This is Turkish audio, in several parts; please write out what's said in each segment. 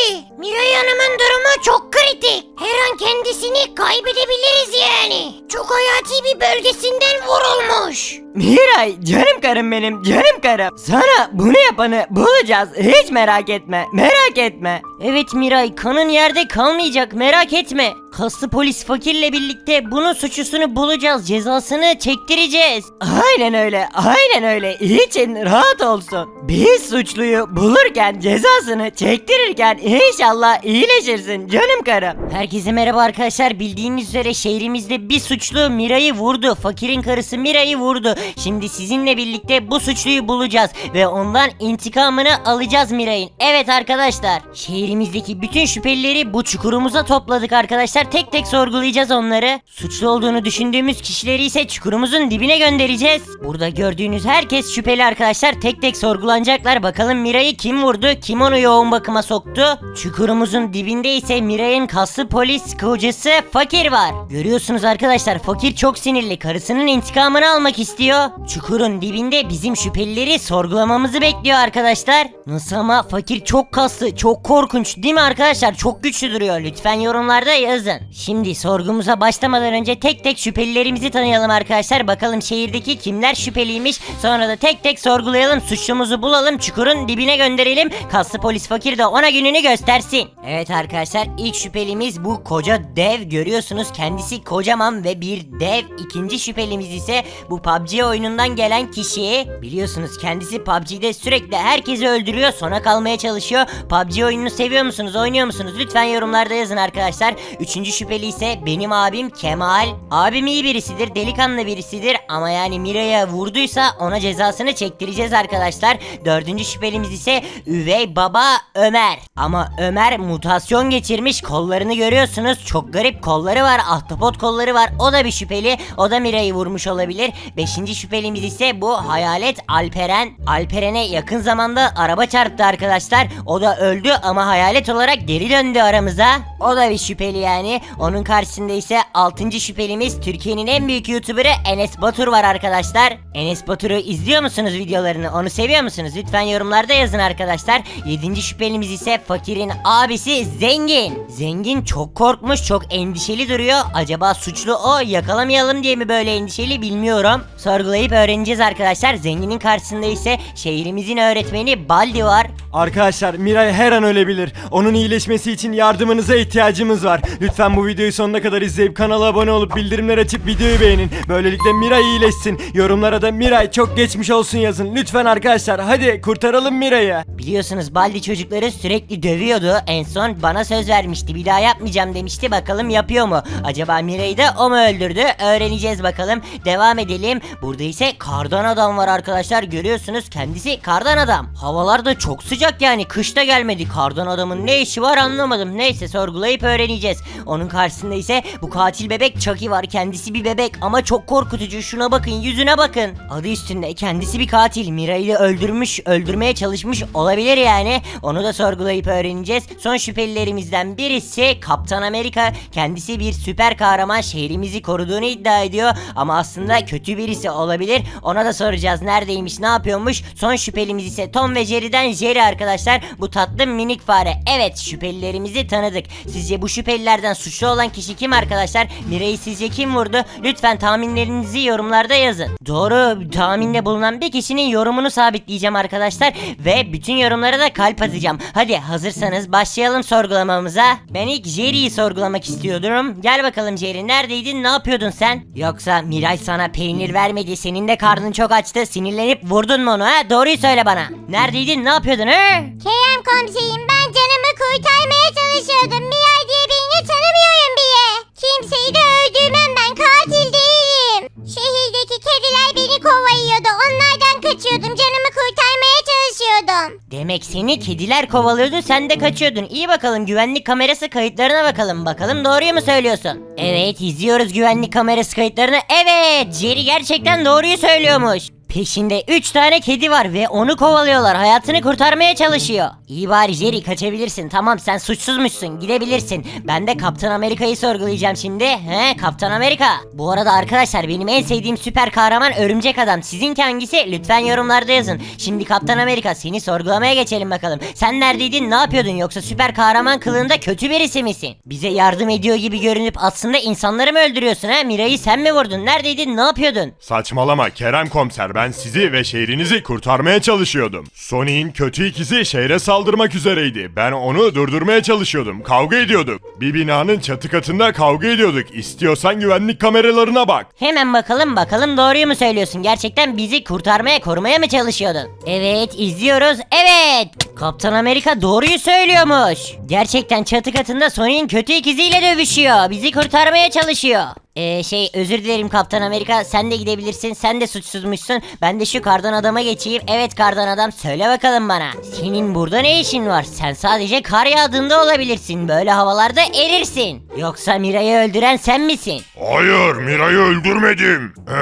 abi. Miray Hanım'ın durumu çok kritik. Her an kendisini kaybedebiliriz yani. Çok hayati bir bölgesinden vurulmuş. Miray canım karım benim canım karım. Sana bunu yapanı bulacağız hiç merak etme merak etme. Evet Miray kanın yerde kalmayacak merak etme. Kaslı polis fakirle birlikte bunun suçlusunu bulacağız cezasını çektireceğiz. Aynen öyle aynen öyle için rahat olsun. Biz suçluyu bulurken cezasını çektirirken inşallah iyileşirsin canım karım. Herkese merhaba arkadaşlar bildiğiniz üzere şehrimizde bir suçlu Miray'ı vurdu. Fakirin karısı Miray'ı vurdu. Şimdi sizinle birlikte bu suçluyu bulacağız ve ondan intikamını alacağız Miray'ın. Evet arkadaşlar şehrimizdeki bütün şüphelileri bu çukurumuza topladık arkadaşlar. Tek tek sorgulayacağız onları. Suçlu olduğunu düşündüğümüz kişileri ise çukurumuzun dibine göndereceğiz. Burada gördüğünüz herkes şüpheli arkadaşlar. Tek tek sorgulanacaklar. Bakalım Miray'ı kim vurdu? Kim onu yoğun bakıma soktu? Çukurumuzun dibinde ise Miray'ın kaslı polis kocası Fakir var. Görüyorsunuz arkadaşlar Fakir çok sinirli. Karısının intikamını almak istiyor. Çukurun dibinde bizim şüphelileri sorgulamamızı bekliyor arkadaşlar. Nasıl ama Fakir çok kaslı, çok korkunç değil mi arkadaşlar? Çok güçlü duruyor. Lütfen yorumlarda yazın. Şimdi sorgumuza başlamadan önce tek tek şüphelilerimizi tanıyalım arkadaşlar. Bakalım şehirdeki kimler şüpheliymiş. Sonra da tek tek sorgulayalım. Suçlumuzu bulalım. Çukurun dibine gönderelim. Kaslı polis fakir de ona gününü göstersin. Evet arkadaşlar ilk şüphelimiz bu koca dev. Görüyorsunuz kendisi kocaman ve bir dev. İkinci şüphelimiz ise bu PUBG oyunundan gelen kişi. Biliyorsunuz kendisi PUBG'de sürekli herkesi öldürüyor. Sona kalmaya çalışıyor. PUBG oyununu seviyor musunuz? Oynuyor musunuz? Lütfen yorumlarda yazın arkadaşlar. Üçüncü şüpheli ise benim abim Kemal. Abim iyi birisidir. Delikanlı birisidir. Ama yani Mira'ya vurduysa ona cezasını çektireceğiz arkadaşlar. Dördüncü şüphelimiz ise üvey baba Ömer. Ama Ömer mutasyon geçirmiş. Kollarını görüyorsunuz. Çok garip kolları var. Ahtapot kolları var. O da bir şüpheli. O da Mira'yı vurmuş olabilir. Beşinci şüphelimiz ise bu hayalet Alperen. Alperen'e yakın zamanda araba çarptı arkadaşlar. O da öldü ama hayalet olarak geri döndü aramıza. O da bir şüpheli yani. Onun karşısında ise 6. şüphelimiz Türkiye'nin en büyük YouTuber'ı Enes Batur var arkadaşlar. Enes Batur'u izliyor musunuz videolarını? Onu seviyor musunuz? Lütfen yorumlarda yazın arkadaşlar. 7. şüphelimiz ise Fakir'in abisi Zengin. Zengin çok korkmuş, çok endişeli duruyor. Acaba suçlu o yakalamayalım diye mi böyle endişeli bilmiyorum. Sorgulayıp öğreneceğiz arkadaşlar. Zenginin karşısında ise şehrimizin öğretmeni Baldi var. Arkadaşlar Miray her an ölebilir. Onun iyileşmesi için yardımınıza ihtiyacımız var. Lütfen bu videoyu sonuna kadar izleyip kanala abone olup bildirimler açıp videoyu beğenin. Böylelikle Miray iyileşsin. Yorumlara da Miray çok geçmiş olsun yazın. Lütfen arkadaşlar hadi kurtaralım Miray'ı. Biliyorsunuz Baldi çocukları sürekli dövüyordu. En son bana söz vermişti. Bir daha yapmayacağım demişti. Bakalım yapıyor mu? Acaba Mira'yı da o mu öldürdü? Öğreneceğiz bakalım. Devam edelim. Burada ise kardan adam var arkadaşlar. Görüyorsunuz kendisi kardan adam. Havalar da çok sıcak yani. Kışta gelmedi. Kardan adamın ne işi var anlamadım. Neyse sorgulayıp öğreneceğiz. Onun karşısında ise bu katil bebek Chucky var. Kendisi bir bebek ama çok korkutucu. Şuna bakın yüzüne bakın. Adı üstünde kendisi bir katil. Mira'yı öldürmüş, öldürmeye çalışmış olabilir yani. Onu da sorgulayıp öğreneceğiz. Son şüphelilerimizden birisi Kaptan Amerika. Kendisi bir süper kahraman şehrimizi koruduğunu iddia ediyor. Ama aslında kötü birisi olabilir. Ona da soracağız neredeymiş, ne yapıyormuş. Son şüphelimiz ise Tom ve Jerry'den Jerry arkadaşlar. Bu tatlı minik fare. Evet şüphelilerimizi tanıdık. Sizce bu şüphelilerden suçlu olan kişi kim arkadaşlar? Mira'yı sizce kim vurdu? Lütfen tahminlerinizi yorumlarda yazın. Doğru tahminde bulunan bir kişinin yorumunu sabitleyeceğim arkadaşlar. Ve bütün yorumlara da kalp atacağım. Hadi hazırsanız başlayalım sorgulamamıza. Ben ilk Jerry'yi sorgulamak istiyordum. Gel bakalım Jerry neredeydin ne yapıyordun sen? Yoksa Miray sana peynir vermedi senin de karnın çok açtı sinirlenip vurdun mu onu ha? Doğruyu söyle bana. Neredeydin ne yapıyordun ha? Kerem komiserim ben canımı kurtarmaya çalışıyordum. Miray diye birini tanımıyorum bile. Kimseyi de öldürmem ben katil değilim. Şehirdeki kediler beni kovalıyordu. Onlardan kaçıyordum. Canımı kurtarmaya çalışıyordum. Demek seni kediler kovalıyordu sen de kaçıyordun. İyi bakalım güvenlik kamerası kayıtlarına bakalım. Bakalım doğruyu mu söylüyorsun? Evet izliyoruz güvenlik kamerası kayıtlarını. Evet Jerry gerçekten doğruyu söylüyormuş. Peşinde 3 tane kedi var ve onu kovalıyorlar. Hayatını kurtarmaya çalışıyor. İyi bari Jerry kaçabilirsin. Tamam sen suçsuzmuşsun. Gidebilirsin. Ben de Kaptan Amerika'yı sorgulayacağım şimdi. He Kaptan Amerika. Bu arada arkadaşlar benim en sevdiğim süper kahraman Örümcek Adam. Sizinki hangisi? Lütfen yorumlarda yazın. Şimdi Kaptan Amerika seni sorgulamaya geçelim bakalım. Sen neredeydin? Ne yapıyordun? Yoksa süper kahraman kılığında kötü birisi misin? Bize yardım ediyor gibi görünüp aslında insanları mı öldürüyorsun ha? Mira'yı sen mi vurdun? Neredeydin? Ne yapıyordun? Saçmalama Kerem komiser ben sizi ve şehrinizi kurtarmaya çalışıyordum. Sonic'in kötü ikizi şehre saldırmak üzereydi. Ben onu durdurmaya çalışıyordum. Kavga ediyorduk. Bir binanın çatı katında kavga ediyorduk. İstiyorsan güvenlik kameralarına bak. Hemen bakalım bakalım doğruyu mu söylüyorsun? Gerçekten bizi kurtarmaya korumaya mı çalışıyordun? Evet izliyoruz. Evet. Kaptan Amerika doğruyu söylüyormuş. Gerçekten çatı katında Sonic'in kötü ikiziyle dövüşüyor. Bizi kurtarmaya çalışıyor. Ee, şey özür dilerim Kaptan Amerika. Sen de gidebilirsin sen de suçsuzmuşsun. Ben de şu kardan adama geçeyim. Evet kardan adam söyle bakalım bana. Senin burada ne işin var? Sen sadece kar yağdığında olabilirsin. Böyle havalarda erirsin. Yoksa Mira'yı öldüren sen misin Hayır Mira'yı öldürmedim. Ee,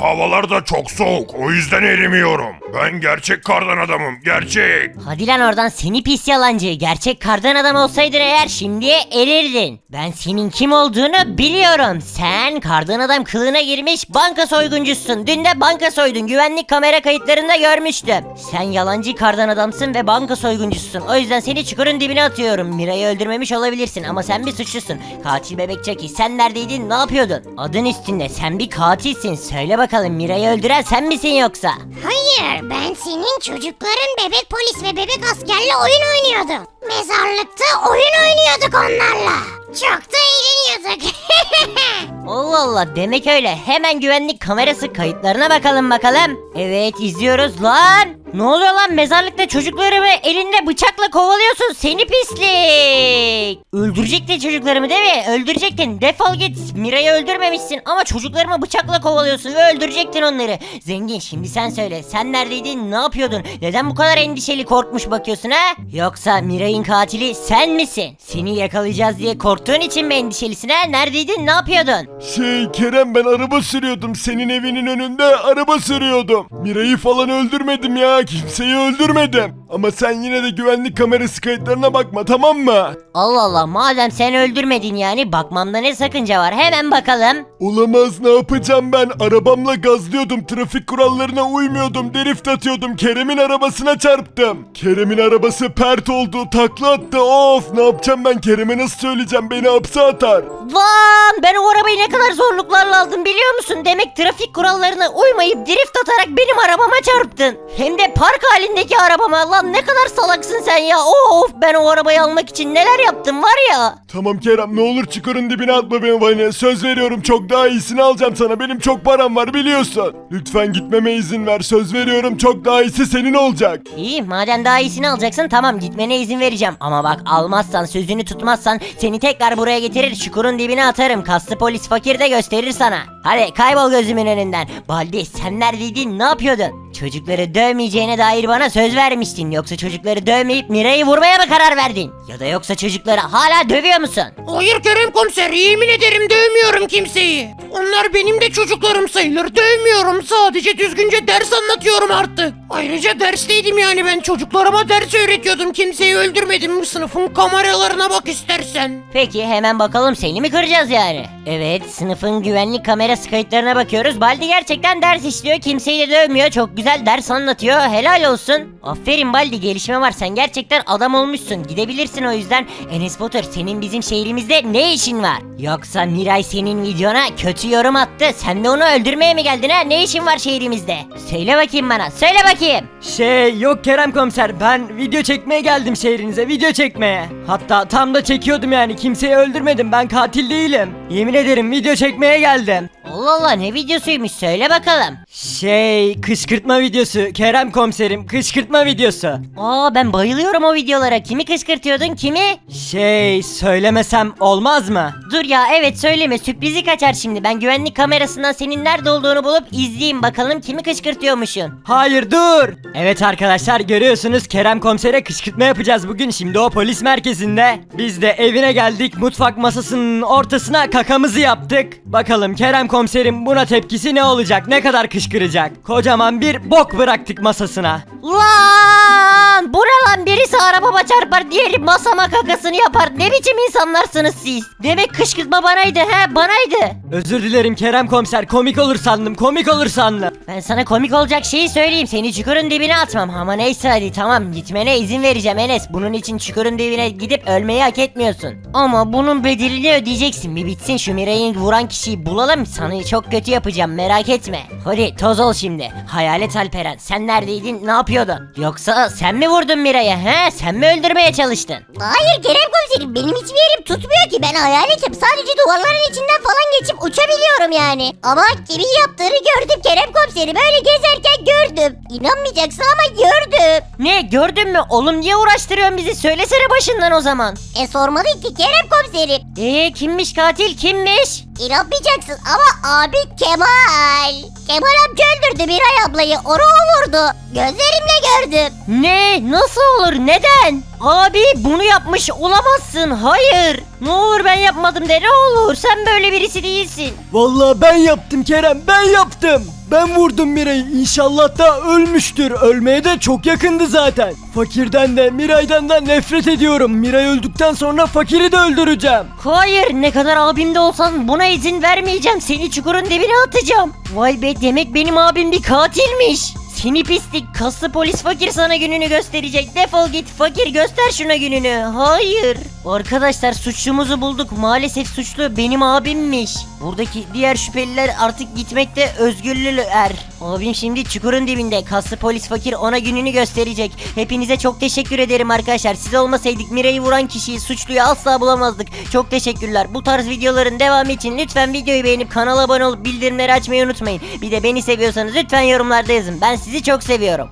havalar da çok soğuk o yüzden erimiyorum. Ben gerçek kardan adamım gerçek. Hadi lan oradan seni pis yalancı. Gerçek kardan adam olsaydın eğer şimdiye erirdin. Ben senin kim olduğunu biliyorum. Sen kardan adam kılığına girmiş banka soyguncusun. Dün de banka soydun. Güvenlik kamera kayıtlarında görmüştüm. Sen yalancı kardan adamsın ve banka soyguncusun. O yüzden seni çukurun dibine atıyorum. Mira'yı öldürmemiş olabilirsin ama sen bir suçlusun. Katil bebek Chucky sen neredeydin ne yapıyordun? Adın üstünde sen bir katilsin. Söyle bakalım Mira'yı öldüren sen misin yoksa? Hayır ben senin çocukların bebek polis ve bebek askerle oyun oynuyordum. Mezarlıkta oyun oynuyorduk onlarla. Çok da eğleniyorduk. Allah Allah demek öyle. Hemen güvenlik kamerası kayıtlarına bakalım bakalım. Evet izliyoruz lan. Ne oluyor lan mezarlıkta çocuklarımı elinde bıçakla kovalıyorsun seni pislik. Öldürecektin çocuklarımı değil mi? Öldürecektin. Defol git. Mira'yı öldürmemişsin ama çocuklarımı bıçakla kovalıyorsun ve öldürecektin onları. Zengin şimdi sen söyle. Sen neredeydin? Ne yapıyordun? Neden bu kadar endişeli korkmuş bakıyorsun ha? Yoksa Mira'nın katili sen misin? Seni yakalayacağız diye korktuğun için mi endişelisin ha? Neredeydin? Ne yapıyordun? Şey Kerem ben araba sürüyordum senin evinin önünde araba sürüyordum. Mira'yı falan öldürmedim ya kimseyi öldürmedim. Ama sen yine de güvenlik kamerası kayıtlarına bakma tamam mı? Allah Allah madem sen öldürmedin yani bakmamda ne sakınca var hemen bakalım. Olamaz ne yapacağım ben arabamla gazlıyordum trafik kurallarına uymuyordum drift atıyordum Kerem'in arabasına çarptım. Kerem'in arabası pert oldu takla attı of ne yapacağım ben Kerem'e nasıl söyleyeceğim beni hapse atar. Lan ben o arabayı ne kadar zorluklarla aldım biliyor musun? Demek trafik kurallarına uymayıp drift atarak benim arabama çarptın. Hem de park halindeki arabama lan ne kadar salaksın sen ya. Of ben o arabayı almak için neler yaptım var ya. Tamam Kerem ne olur çukurun dibine atma beni bana söz veriyorum çok daha iyisini alacağım sana benim çok param var biliyorsun. Lütfen gitmeme izin ver söz veriyorum çok daha iyisi senin olacak. İyi madem daha iyisini alacaksın tamam gitmene izin vereceğim. Ama bak almazsan sözünü tutmazsan seni tekrar buraya getirir çukurun dibine atarım. Kaslı polis fakir de gösterir sana. Hadi kaybol gözümün önünden. Baldi sen neredeydin ne yapıyordun? Çocukları dövmeyeceğine dair bana söz vermiştin. Yoksa çocukları dövmeyip Mira'yı vurmaya mı karar verdin? Ya da yoksa çocukları hala dövüyor musun? Hayır Kerem komiser yemin ederim dövmüyorum kimseyi. Onlar benim de çocuklarım sayılır dövmüyorum sadece düzgünce ders anlatıyorum artık. Ayrıca dersteydim yani ben çocuklarıma ders öğretiyordum kimseyi öldürmedim sınıfın kameralarına bak istersen. Peki hemen bakalım seni mi kıracağız yani? Evet sınıfın güvenlik kamerası kayıtlarına bakıyoruz. Baldi gerçekten ders işliyor kimseyi de dövmüyor. Çok güzel ders anlatıyor helal olsun. Aferin Baldi gelişme var sen gerçekten adam olmuşsun. Gidebilirsin o yüzden. Enes Batur senin bizim şehrimizde ne işin var? Yoksa Miray senin videona kötü yorum attı. Sen de onu öldürmeye mi geldin ha? Ne işin var şehrimizde? Söyle bakayım bana söyle bakayım. Şey yok Kerem komiser ben video çekmeye geldim şehrinize video çekmeye. Hatta tam da çekiyordum yani kimseyi öldürmedim ben katil değilim. Yemin ederim video çekmeye geldim. Allah Allah ne videosuymuş söyle bakalım. Şey kışkırtma videosu Kerem komiserim kışkırtma videosu. Aa ben bayılıyorum o videolara. Kimi kışkırtıyordun kimi? Şey söylemesem olmaz mı? Dur ya evet söyleme sürprizi kaçar şimdi. Ben güvenlik kamerasından senin nerede olduğunu bulup izleyeyim bakalım kimi kışkırtıyormuşsun. Hayır dur. Evet arkadaşlar görüyorsunuz Kerem komisere kışkırtma yapacağız bugün. Şimdi o polis merkezinde. Biz de evine geldik mutfak masasının ortasına kakamızı yaptık. Bakalım Kerem komiseri komiserim buna tepkisi ne olacak? Ne kadar kışkıracak? Kocaman bir bok bıraktık masasına. Lan! Bu ne lan birisi arabama çarpar diğeri masama kakasını yapar. Ne biçim insanlarsınız siz? Demek kışkırtma banaydı he? Banaydı Özür dilerim Kerem komiser komik olur sandım komik olur sandım. Ben sana komik olacak şeyi söyleyeyim seni çukurun dibine atmam. Ama neyse hadi tamam gitmene izin vereceğim Enes. Bunun için çukurun dibine gidip ölmeyi hak etmiyorsun. Ama bunun bedelini ödeyeceksin. Bir bitsin şu Miray'ın vuran kişiyi bulalım sana çok kötü yapacağım merak etme. Hadi toz ol şimdi. Hayalet Alperen sen neredeydin ne yapıyordun? Yoksa sen mi vurdun Miray'ı he? Sen mi öldürmeye çalıştın? Hayır Kerem komiserim benim hiçbir yerim tutmuyor ki. Ben hayaletim sadece duvarların içinden falan geçip uçabiliyorum yani. Ama kimin yaptığını gördüm Kerem komiserim öyle gezerken gördüm. İnanmayacaksın ama gördüm. Ne gördün mü? Oğlum niye uğraştırıyorsun bizi? Söylesene başından o zaman. E sormadın ki Kerem komiserim. Eee kimmiş katil kimmiş İnanmayacaksın ama abi Kemal. Kemal amca öldürdü Miray ablayı onu o vurdu. Gözlerimle gördüm. Ne? Nasıl olur? Neden? Abi bunu yapmış olamazsın. Hayır. Ne olur ben yapmadım de ne olur. Sen böyle birisi değilsin. Vallahi ben yaptım Kerem ben yaptım. Ben vurdum Miray'ı inşallah da ölmüştür. Ölmeye de çok yakındı zaten. Fakirden de Miray'dan da nefret ediyorum. Miray öldükten sonra fakiri de öldüreceğim. Hayır ne kadar abim de olsan buna izin vermeyeceğim. Seni çukurun dibine atacağım. Vay be demek benim abim bir katilmiş. Seni pislik kaslı polis fakir sana gününü gösterecek. Defol git fakir göster şuna gününü. Hayır. Arkadaşlar suçlumuzu bulduk. Maalesef suçlu benim abimmiş. Buradaki diğer şüpheliler artık gitmekte özgürlüler. Abim şimdi çukurun dibinde. Kaslı polis fakir ona gününü gösterecek. Hepinize çok teşekkür ederim arkadaşlar. Siz olmasaydık Mira'yı vuran kişiyi suçluyu asla bulamazdık. Çok teşekkürler. Bu tarz videoların devamı için lütfen videoyu beğenip kanala abone olup bildirimleri açmayı unutmayın. Bir de beni seviyorsanız lütfen yorumlarda yazın. Ben sizi çok seviyorum.